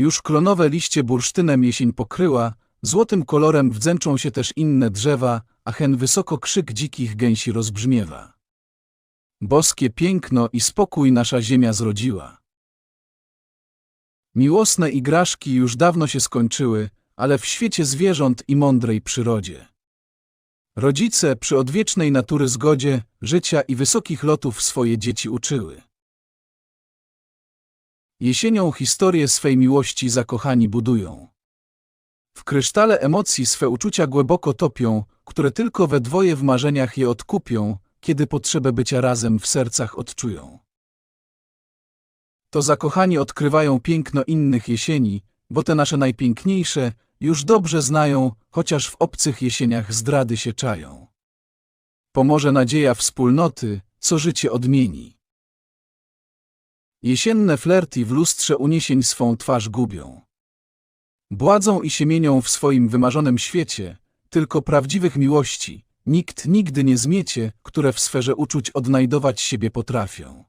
Już klonowe liście bursztynem jesień pokryła, złotym kolorem wdzęczą się też inne drzewa, a hen wysoko krzyk dzikich gęsi rozbrzmiewa. Boskie piękno i spokój nasza ziemia zrodziła. Miłosne igraszki już dawno się skończyły, ale w świecie zwierząt i mądrej przyrodzie. Rodzice przy odwiecznej natury zgodzie, życia i wysokich lotów swoje dzieci uczyły. Jesienią historię swej miłości zakochani budują. W krysztale emocji swe uczucia głęboko topią, które tylko we dwoje w marzeniach je odkupią, kiedy potrzebę bycia razem w sercach odczują. To zakochani odkrywają piękno innych jesieni, bo te nasze najpiękniejsze już dobrze znają, chociaż w obcych jesieniach zdrady się czają. Pomoże nadzieja wspólnoty, co życie odmieni. Jesienne flerty w lustrze uniesień swą twarz gubią. Bładzą i siemienią w swoim wymarzonym świecie, tylko prawdziwych miłości, nikt nigdy nie zmiecie, które w sferze uczuć odnajdować siebie potrafią.